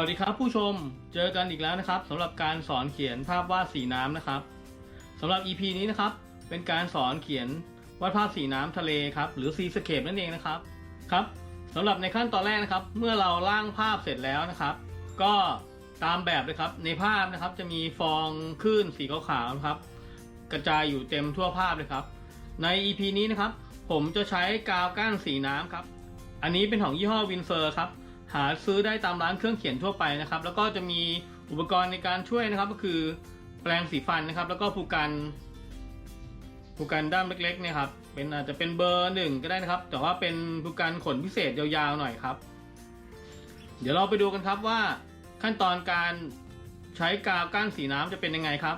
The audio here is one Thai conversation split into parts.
วัสดีครับผู้ชม เจอกันอีกแล้วนะครับสำหรับการสอนเขียนภาพวาดสีน้ำนะครับสำหรับ EP นี้นะครับ เป็นการสอนเขียนวาดภาพสีน้ำทะเลครับหรือซีสเคปนั่นเองนะครับครับสำหรับในขั้นตอนแรกนะครับ เมื่อเราร่างภาพเสร็จแล้วนะครับ ก็ตามแบบเลยครับ ในภาพนะครับจะมีฟองคลื่นสีขาวๆนะครับ กระจายอยู่เต็มทั่วภาพเลยครับ ใน EP นี้นะครับ ผมจะใช้กาวก้านสีน้ำครับ อันนี้เป็นของยี่ห้อวินเฟอร์ครับ หาซื้อได้ตามร้านเครื่องเขียนทั่วไปนะครับ แล้วก็จะมีอุปกรณ์ในการช่วยนะครับ ก็คือแปรงสีฟันนะครับ แล้วก็ผูกกันผูกกันด้ามเล็กๆเนี่ยครับเป็นอาจจะเป็นเบอร์หนึ่งก็ได้นะครับ แต่ว่าเป็นผูกกันขนพิเศษยาวๆหน่อยครับ เดี๋ยวเราไปดูกันครับว่าขั้นตอนการใช้กาวก้านสีน้ำจะเป็นยังไงครับ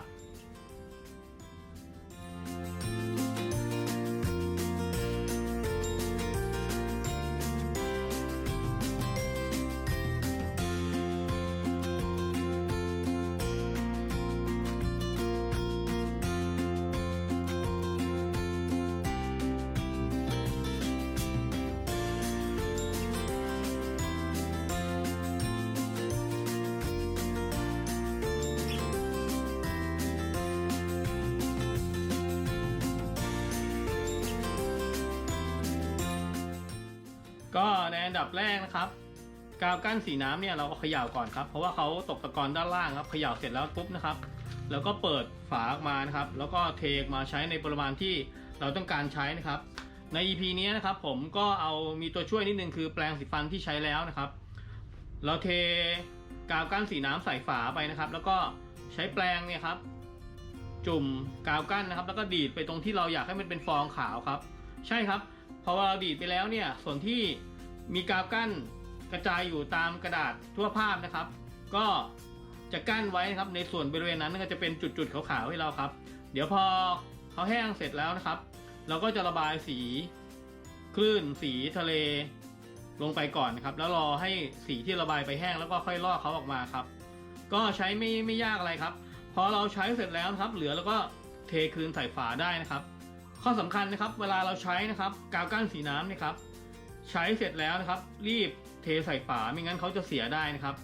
อันดับแรกนะครับ กาวกั้นสีน้ำเนี่ยเราก็เขย่าก่อนครับ เพราะว่าเขาตกตะกอนด้านล่างครับเขย่าเสร็จแล้วปุ๊บนะครับ แล้วก็เปิดฝาออกมานะครับ แล้วก็เทกมาใช้ในปริมาณที่เราต้องการใช้นะครับ ใน EP นี้นะครับ ผมก็เอามีตัวช่วยนิดนึงคือแปรงสีฟันที่ใช้แล้วนะครับ เราเทกาวกั้นสีน้ำใส่ฝาไปนะครับ แล้วก็ใช้แปรงเนี่ยครับ จุ่มกาวกั้นนะครับ แล้วก็ดีดไปตรงที่เราอยากให้มันเป็นฟองขาวครับ ใช่ครับพอเราดีดไปแล้วเนี่ยส่วนที่ มีกาวกั้นกระจายอยู่ตามกระดาษทั่วภาพนะครับ ก็จะกั้นไว้นะครับในส่วนบริเวณนั้นก็จะเป็นจุดๆขาวๆให้เราครับ เดี๋ยวพอเขาแห้งเสร็จแล้วนะครับ เราก็จะระบายสีคลื่นสีทะเลลงไปก่อนนะครับ แล้วรอให้สีที่ระบายไปแห้งแล้วก็ค่อยลอกเขาออกมาครับ ก็ใช้ไม่ไม่ยากอะไรครับ พอเราใช้เสร็จแล้วครับ เหลือแล้วก็เทคืนใส่ฝาได้นะครับ ข้อสำคัญนะครับ เวลาเราใช้นะครับ กาวกั้นสีน้ำนี่ครับ ใช้เสร็จแล้วนะครับ รีบเทใส่ฝาไม่งั้นเขาจะเสียได้นะครับ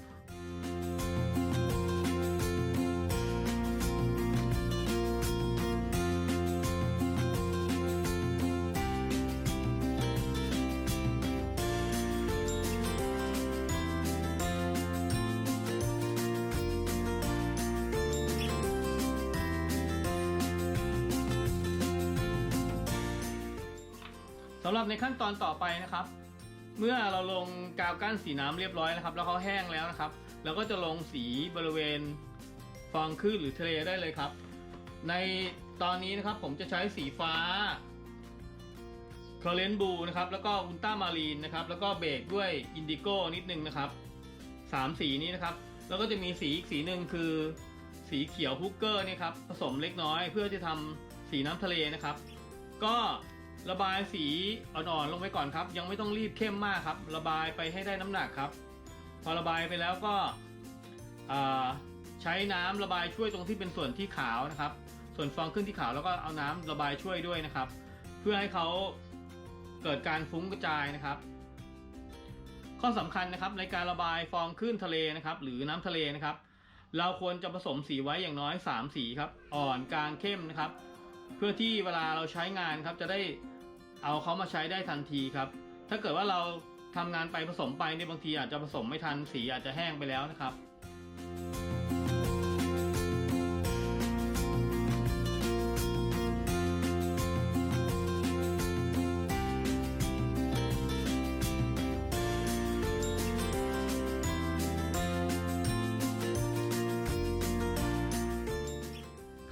สำหรับในขั้นตอนต่อไปนะครับ เมื่อเราลงกาวกั้นสีน้ำเรียบร้อยนะครับ แล้วเขาแห้งแล้วนะครับเราก็จะลงสีบริเวณฟองคลื่นหรือทะเลได้เลยครับ ในตอนนี้นะครับผมจะใช้สีฟ้าเคอร์เรนบูนะครับ แล้วก็อุลตรามารีนนะครับ แล้วก็เบรกด้วยอินดิโก้นิดนึงนะครับสามสีนี้นะครับ แล้วก็จะมีสีอีกสีหนึ่งคือสีเขียวพุกเกอร์นี่ครับผสมเล็กน้อยเพื่อจะทำสีน้ำทะเลนะครับ ก็ ระบายสีอ่อนๆลงไปก่อนครับ ยังไม่ต้องรีบเข้มมากครับ ระบายไปให้ได้น้ำหนักครับ พอระบายไปแล้วก็ใช้น้ำระบายช่วยตรงที่เป็นส่วนที่ขาวนะครับ ส่วนฟองขึ้นที่ขาวแล้วก็เอาน้ำระบายช่วยด้วยนะครับ เพื่อให้เขาเกิดการฟุ้งกระจายนะครับ ข้อสำคัญนะครับในการระบายฟองขึ้นทะเลนะครับ หรือน้ำทะเลนะครับ เราควรจะผสมสีไว้อย่างน้อย 3 สีครับ อ่อนกลางเข้มนะครับ เพื่อที่เวลาเราใช้งานครับจะได้ เอาเขามาใช้ได้ทันทีครับ ถ้าเกิดว่าเราทำงานไปผสมไปเนี่ยบางทีอาจจะผสมไม่ทันสีอาจจะแห้งไปแล้วนะครับ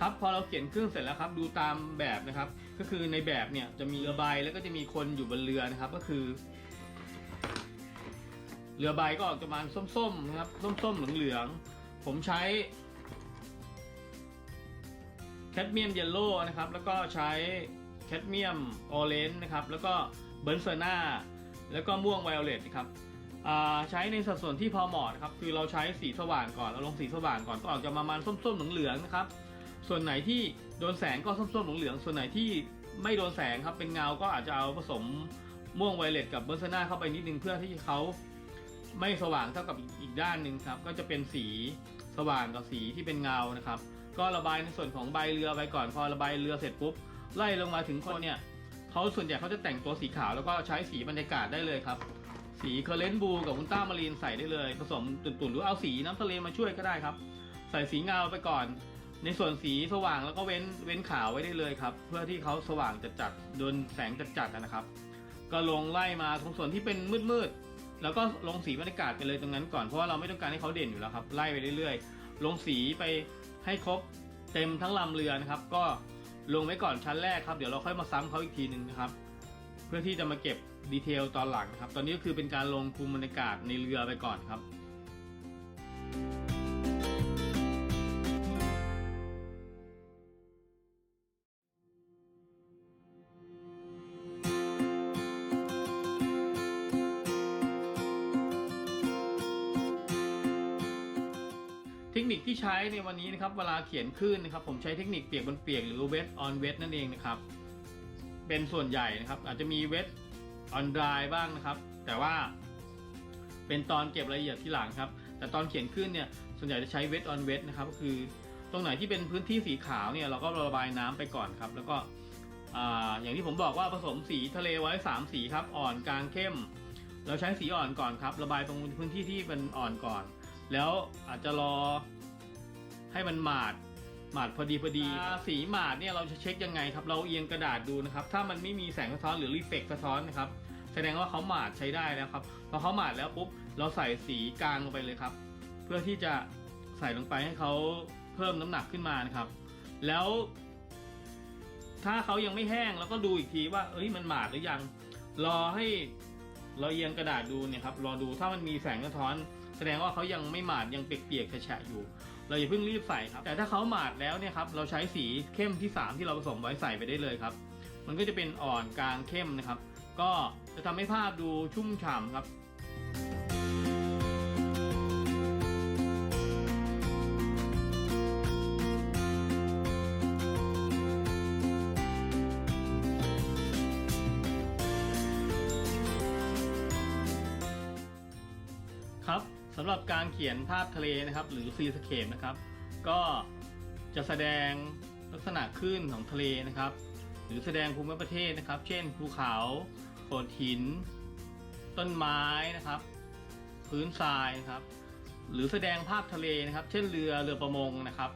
ครับพอเราเขียนเครื่องเสร็จแล้วครับ ดูตามแบบนะครับ ก็คือในแบบเนี่ยจะมีเรือใบแล้วก็จะมีคนอยู่บนเรือนะครับ ก็คือ เรือใบก็ออกจะประมาณส้มๆนะครับส้มๆเหลืองๆผมใช้แคดเมียมเยลโล่นะครับแล้วก็ใช้แคดเมียมออเรนจ์นะครับแล้วก็เบิร์นเซอร์นาแล้วก็ม่วงไวโอเลตนะครับใช้ในสัดส่วนที่พอเหมาะนะครับคือเราใช้สีสว่างก่อนเราลงสีสว่างก่อนก็ออกจะประมาณส้มๆเหลืองๆนะครับส่วนไหนที่โดนแสงก็ส้มๆเหลืองๆส่วนไหนที่ไม่โดนแสงครับเป็นเงาก็อาจจะเอาผสมม่วงไวเลตกับเบอร์เซนาเข้าไปนิดนึงเพื่อที่เขาไม่สว่างเท่ากับอีกด้านหนึ่งครับ ก็จะเป็นสีสว่างกับสีที่เป็นเงานะครับ ก็ระบายในส่วนของใบเรือไปก่อนพอระบายเรือเสร็จปุ๊บไล่ลงมาถึงคนเนี่ยเขาส่วนใหญ่เขาจะแต่งตัวสีขาวแล้วก็ใช้สีบรรยากาศได้เลยครับ สีเคอร์เรนต์บูกับอุลตรามารีนใส่ได้เลย ผสมตุ่นๆหรือเอาสีน้ำทะเลมาช่วยก็ได้ครับ ใส่สีเงาไปก่อน ในส่วนสีสว่างแล้วก็เว้นเว้นขาวไว้ได้เลยครับ เพื่อที่เขาสว่างจัดจัดโดนแสงจัดจัดนะครับ ก็ลงไล่มาตรงส่วนที่เป็นมืดๆแล้วก็ลงสีบรรยากาศไปเลยตรงนั้นก่อนเพราะว่าเราไม่ต้องการให้เขาเด่นอยู่แล้วครับ ไล่ไปเรื่อยๆ ลงสีไปให้ครบเต็มทั้งลำเรือนะครับ ก็ลงไว้ก่อนชั้นแรกครับ เดี๋ยวเราค่อยมาซ้ำเขาอีกทีหนึ่งนะครับ เพื่อที่จะมาเก็บดีเทลตอนหลังนะครับ ตอนนี้ก็คือเป็นการลงคุมบรรยากาศในเรือไปก่อนครับ คนิคที่ใช้ในวันนี้นะครับเวลาเขียนขึ้นนะครับ ผมใช้เทคนิคเปียกบนเปียกหรือ wet on wet นั่นเองนะครับ เป็นส่วนใหญ่นะครับ อาจจะมี wet on dry บ้างนะครับ แต่ว่าเป็นตอนเก็บรายละเอียดที่หลังครับ แต่ตอนเขียนขึ้นเนี่ยส่วนใหญ่จะใช้ wet on wet นะครับก็คือตรงไหนที่เป็นพื้นที่สีขาวเนี่ยเราก็ระบายน้ำไปก่อนครับ แล้วก็ออย่างที่ผมบอกว่าผสมสีทะเลไว้ 3 สีครับ อ่อนกลางเข้ม เราใช้สีอ่อนก่อนครับ ระบายตรงพื้นที่ที่เป็นอ่อนก่อน แล้วอาจจะรอ ให้มันหมาดหมาดพอดีพอดีสีหมาดเนี่ยเราจะเช็คยังไงครับเราเอียงกระดาษดูนะครับ ถ้ามันไม่มีแสงสะท้อนหรือรีเฟกสะท้อนนะครับแสดงว่าเขาหมาดใช้ได้แล้วครับพอเขาหมาดแล้วปุ๊บเราใส่สีกลางลงไปเลยครับ เพื่อที่จะใส่ลงไปให้เขาเพิ่มน้ำหนักขึ้นมานะครับ แล้ว ถ้าเขายังไม่แห้งเราก็ดูอีกทีว่า เอ้ยมันหมาดหรือยัง รอให้เราเอียงกระดาษดูเนี่ยครับรอดูถ้ามันมีแสงสะท้อน แสดงว่าเขายังไม่หมาดยังเปียกๆแฉะๆอยู่ เราอย่าเพิ่งรีบใส่ครับ แต่ถ้าเขาหมาดแล้วเนี่ยครับ เราใช้สีเข้มที่ 3 ที่เราผสมไว้ใส่ไปได้เลยครับ มันก็จะเป็นอ่อนกลางเข้มนะครับ ก็จะทำให้ภาพดูชุ่มฉ่ำครับำหรับการเขียนภาพทะเลนะครับ หรือซีสเคปนะครับ ก็จะแสดงลักษณะคลื่นของทะเลนะครับ หรือแสดงภูมิประเทศนะครับ เช่น ภูเขาโขดหิน ต้นไม้นะครับ พื้นทรายนะครับ หรือแสดงภาพทะเลนะครับ เช่นเรือเรือประมงนะครับ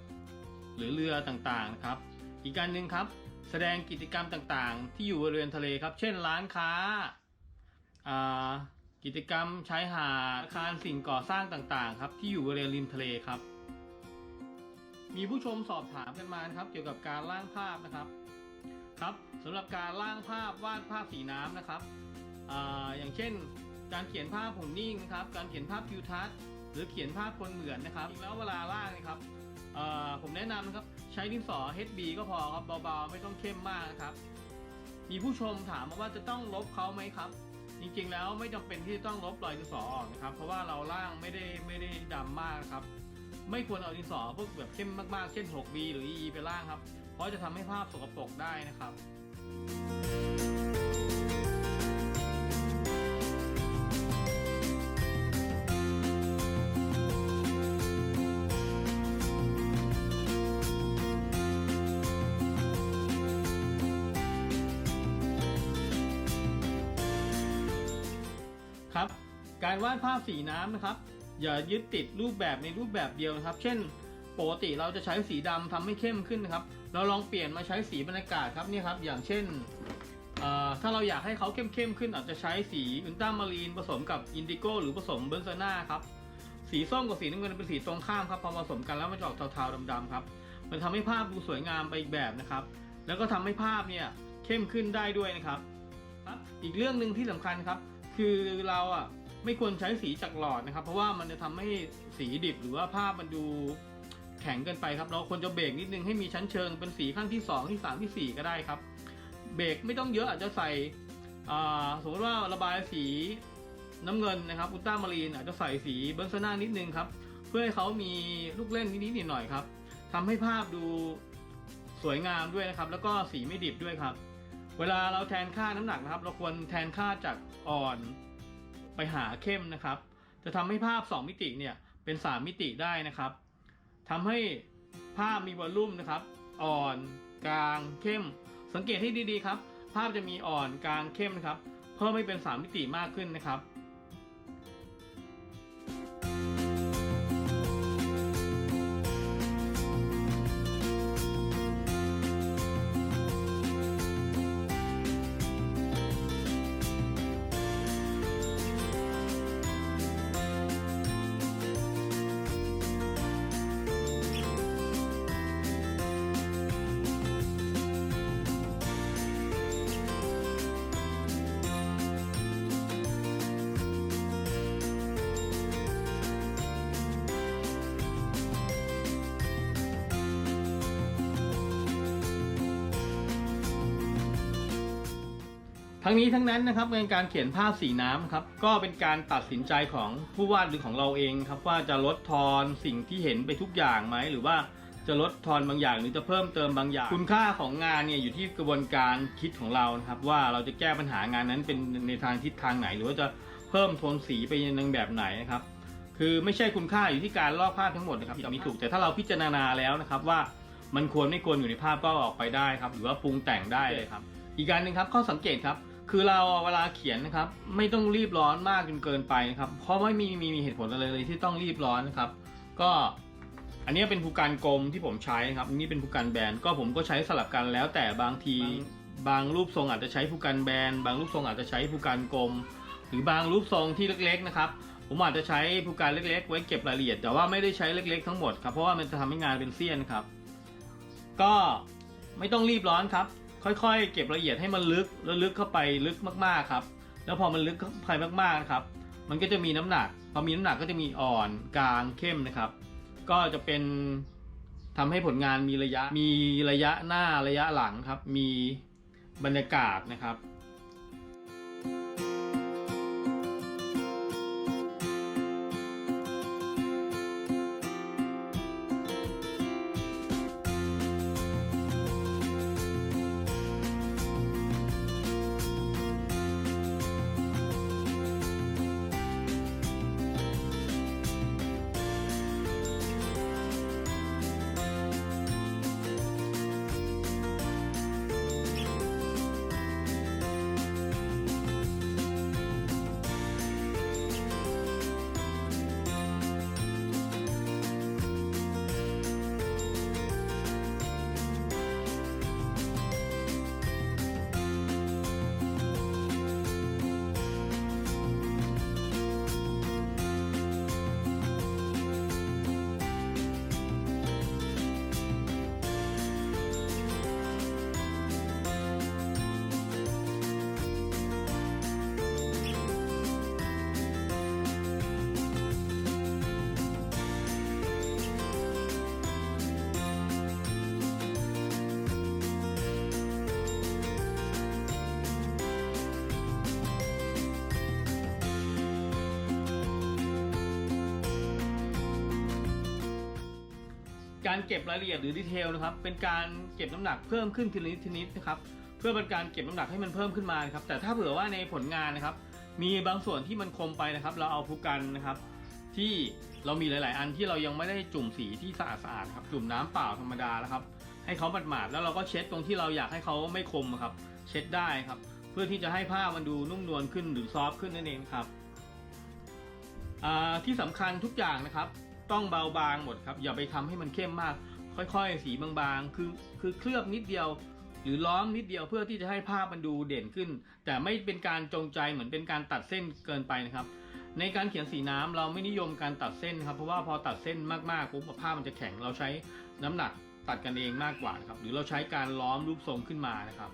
หรือเรือต่างๆนะครับ อีกการหนึ่งครับ แสดงกิจกรรมต่างๆ ที่อยู่บริเวณทะเลครับ เช่นร้านค้าอ่า กิจกรรมชายหาดอาคารสิ่งก่อสร้างต่างๆ ครับ ที่อยู่บริเวณริมทะเลครับ มีผู้ชมสอบถามกันมานครับ เกี่ยวกับการร่างภาพนะครับครับสำหรับการร่างภาพวาดภาพสีน้ำนะครับอาอย่างเช่น การเขียนภาพผมนิ่งนะครับ การเขียนภาพทิวทัศน์หรือเขียนภาพคนเหมือนนะครับแล้วเวลาร่างนะครับอ่าผมแนะนำนะครับใช้ดินสอ HB ก็พอครับเบาๆ ไม่ต้องเข้มมากนะครับ มีผู้ชมถามมาว่าจะต้องลบเขาไหมครับ จริงๆแล้วไม่จำเป็นที่ต้องลบรอยดินสอออกนะครับ เพราะว่าเราล่างไม่ได้ไม่ได้ดำมากครับ ไม่ควรเอาดินสอพวกแบบเข้มมากๆ เช่น 6B หรือ EE ไปล่างครับ เพราะจะทำให้ภาพสกปรกได้นะครับครับ การวาดภาพสีน้ำนะครับ อย่ายึดติดรูปแบบในรูปแบบเดียวนะครับ เช่นปกติเราจะใช้สีดำทำให้เข้มขึ้นนะครับ เราลองเปลี่ยนมาใช้สีบรรยากาศครับนี่ครับ อย่างเช่น ถ้าเราอยากให้เขาเข้มๆขึ้นอาจจะใช้สีอุลตรามารีนผสมกับอินดิโก้หรือผสมเบนซาน่าครับ สีส้มกับสีน้ำเงินเป็นสีตรงข้ามครับพอผสมกันแล้วมันจะออกเทาๆดำๆครับ มันทำให้ภาพดูสวยงามไปอีกแบบนะครับ แล้วก็ทำให้ภาพเนี่ยเข้มขึ้นได้ด้วยนะครับครับอีกเรื่องหนึ่งที่สำคัญครับ คือเราอะ ไม่ควรใช้สีจากหลอดนะครับ เพราะว่ามันจะทำให้สีดิบหรือว่าภาพมันดูแข็งเกินไปครับ เราควรจะเบรกนิดนึงให้มีชั้นเชิงเป็นสีขั้นที่ 2 ที่ 3 ที่ 4 ก็ได้ครับ เบรกไม่ต้องเยอะอาจจะใส่สมมติว่าระบายสีน้ำเงินนะครับอุลตรามารีนอาจจะใส่สีเบนซาน่านิดนึงครับ เพื่อให้เขามีลูกเล่นนิดๆหน่อยๆครับทำให้ภาพดูสวยงามด้วยนะครับ แล้วก็สีไม่ดิบด้วยครับ เวลาเราแทนค่าน้ำหนักนะครับ เราควรแทนค่าจากอ่อน ไปหาเข้มนะครับ จะทำให้ภาพ 2 มิติเนี่ยเป็น 3 มิติได้นะครับทำให้ภาพมีวอลลุ่มนะครับ อ่อนกลางเข้ม สังเกตให้ดีๆครับ ภาพจะมีอ่อนกลางเข้มนะครับ เพิ่มให้เป็น 3 มิติมากขึ้นนะครับ ทั้งนี้ทั้งนั้นนะครับในการเขียนภาพสีน้ำครับก็เป็นการตัดสินใจของผู้วาดหรือของเราเองครับว่าจะลดทอนสิ่งที่เห็นไปทุกอย่างไหมหรือว่าจะลดทอนบางอย่างหรือจะเพิ่มเติมบางอย่าง คุณค่าของงานเนี่ยอยู่ที่กระบวนการคิดของเรานะครับว่าเราจะแก้ปัญหางานนั้นเป็นในทางทิศทางไหน หรือว่าจะเพิ่มโทนสีไปในแบบไหนนะครับคือไม่ใช่คุณค่าอยู่ที่การลอกภาพทั้งหมดนะครับมีถูกแต่ถ้าเราพิจารณาแล้วนะครับว่ามันควรไม่ควรอยู่ในภาพก็ออกไปได้ครับหรือว่าปรุงแต่งได้เลยครับ อีกการหนึ่งครับข้อสังเกตครับ คือเราเวลาเขียนนะครับ ไม่ต้องรีบร้อนมากจนเกินไปนะครับ เพราะไม่มีมีมีเหตุผลอะไรเลยที่ต้องรีบร้อนนะครับ ก็อันนี้เป็นผู้การกลมที่ผมใช้ครับอันนี้เป็นผู้การแบนก็ผมก็ใช้สลับกันแล้วแต่บางทีบางรูปทรงอาจจะใช้ผู้การแบนบางรูปทรงอาจจะใช้ผู้การกลม หรือบางรูปทรงที่เล็กๆนะครับ ผมอาจจะใช้ผู้การเล็ก ๆ ไว้เก็บรายละเอียด แต่ว่าไม่ได้ใช้เล็ก ๆ ทั้งหมดครับเพราะว่ามันจะทำให้งานเป็นเสี้ยนครับ ก็ไม่ต้องรีบร้อนครับ ค่อยๆ เก็บรายละเอียดให้มันลึกแล้วลึกเข้าไปลึกมากๆครับ แล้วพอมันลึกเข้าไปมากๆนะครับ มันก็จะมีน้ำหนัก พอมีน้ำหนักก็จะมีอ่อนกลางเข้มนะครับ ก็จะเป็นทำให้ผลงานมีระยะมีระยะหน้าระยะหลังครับ มีบรรยากาศนะครับ การเก็บรายละเอียดหรือดีเทลนะครับ เป็นการเก็บน้ำหนักเพิ่มขึ้นทีละนิดทีนิดนะครับ เพื่อเป็นการเก็บน้ำหนักให้มันเพิ่มขึ้นมานะครับ แต่ถ้าเผื่อว่าในผลงานนะครับ มีบางส่วนที่มันคมไปนะครับ เราเอาผู้กันนะครับ ที่เรามีหลาย ๆ อันที่เรายังไม่ได้จุ่มสีที่สะอาดๆครับ จุ่มน้ำเปล่าธรรมดานะครับ ให้เขาหมาดๆแล้วเราก็เช็ดตรงที่เราอยากให้เขาไม่คมอะครับ เช็ดได้ครับ เพื่อที่จะให้ผ้ามันดูนุ่มนวลขึ้นหรือซอฟขึ้นนั่นเองครับอ่าที่สำคัญทุกอย่างนะครับ ต้องเบาบางหมดครับ อย่าไปทำให้มันเข้มมาก ค่อยๆ สีบางๆ คือคือเคลือบนิดเดียว หรือล้อมนิดเดียวเพื่อที่จะให้ภาพมันดูเด่นขึ้น แต่ไม่เป็นการจงใจเหมือนเป็นการตัดเส้นเกินไปนะครับ ในการเขียนสีน้ำเราไม่นิยมการตัดเส้นครับเพราะว่าพอตัดเส้นมากๆปุ๊บภาพมันจะแข็งเราใช้น้ำหนักตัดกันเองมากกว่านะครับหรือเราใช้การล้อมรูปทรงขึ้นมานะครับ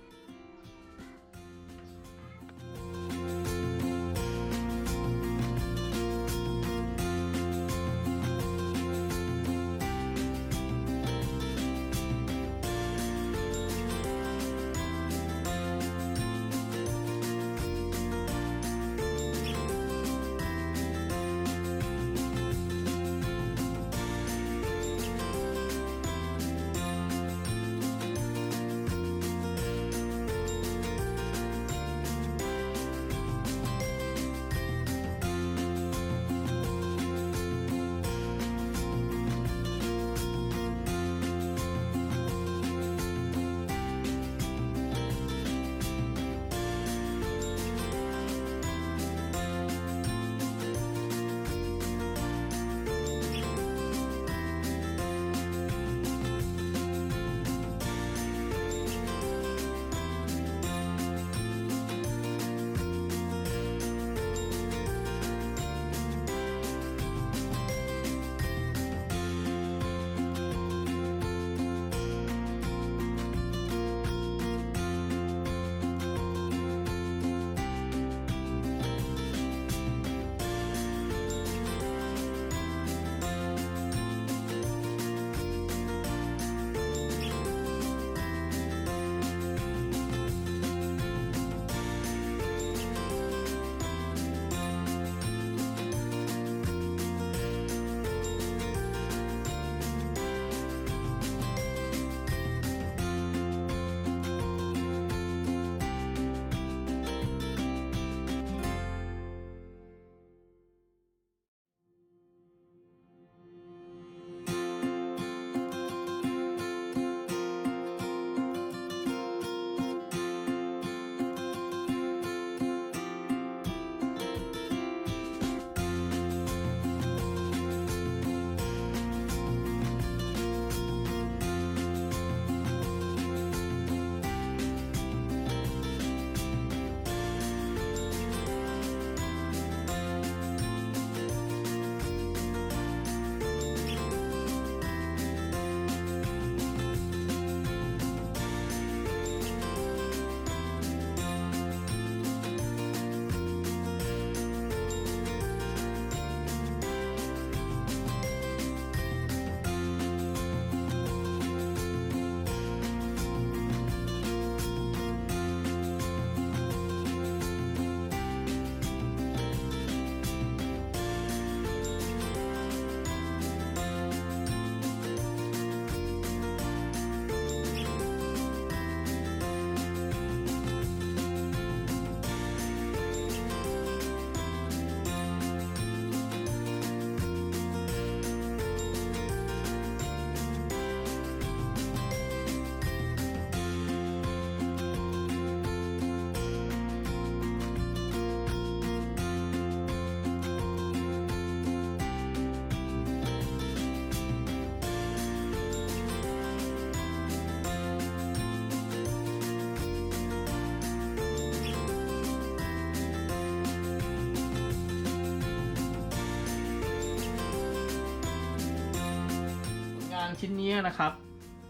ชิ้นนี้นะครับ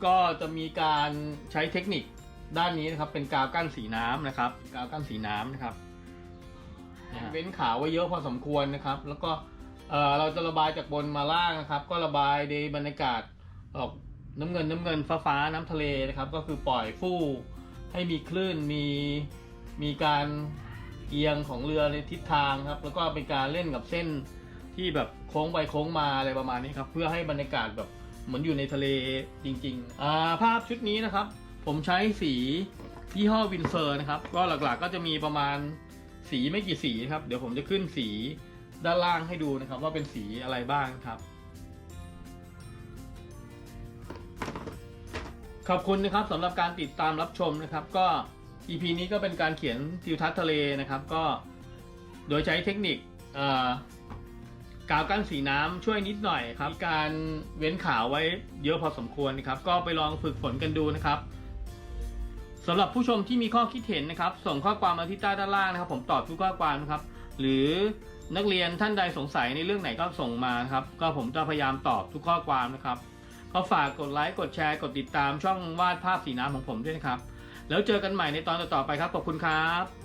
ก็จะมีการใช้เทคนิคด้านนี้นะครับ เป็นกาวกั้นสีน้ำนะครับ กาวกั้นสีน้ำนะครับเว้นขาวไว้เยอะพอสมควรนะครับ แล้วก็เอ่อเราจะระบายจากบนมาล่างนะครับ ก็ระบายในบรรยากาศออกน้ำเงินน้ำเงินฟ้าฟ้าน้ำทะเลนะครับ ก็คือปล่อยฟู่ให้มีคลื่นมีมีการเอียงของเรือในทิศทางครับ แล้วก็เป็นการเล่นกับเส้นที่แบบโค้งไปโค้งมาอะไรประมาณนี้ครับ เพื่อให้บรรยากาศแบบ เหมือนอยู่ในทะเลจริงๆอ่าภาพชุดนี้นะครับ ผมใช้สียี่ห้อวินเซอร์นะครับ ก็หลักๆก็จะมีประมาณสีไม่กี่สีครับ เดี๋ยวผมจะขึ้นสีด้านล่างให้ดูนะครับ ว่าเป็นสีอะไรบ้างครับ ขอบคุณนะครับสำหรับการติดตามรับชมนะครับ ก็ EP นี้ก็เป็นการเขียนทิวทัศน์ทะเลนะครับ ก็โดยใช้เทคนิค กาวกั้นสีน้ำช่วยนิดหน่อยครับมีการเว้นขาวไว้เยอะพอสมควรนะครับ ก็ไปลองฝึกฝนกันดูนะครับสำหรับผู้ชมที่มีข้อคิดเห็นนะครับ ส่งข้อความมาที่ใต้ด้านล่างนะครับ ผมตอบทุกข้อความนะครับ หรือนักเรียนท่านใดสงสัยในเรื่องไหนก็ส่งมานะครับ ก็ผมจะพยายามตอบทุกข้อความนะครับก็ฝากกดไลค์กดแชร์กดติดตามช่องวาดภาพสีน้ำของผมด้วยนะครับ แล้วเจอกันใหม่ในตอนต่อๆไปครับขอบคุณครับ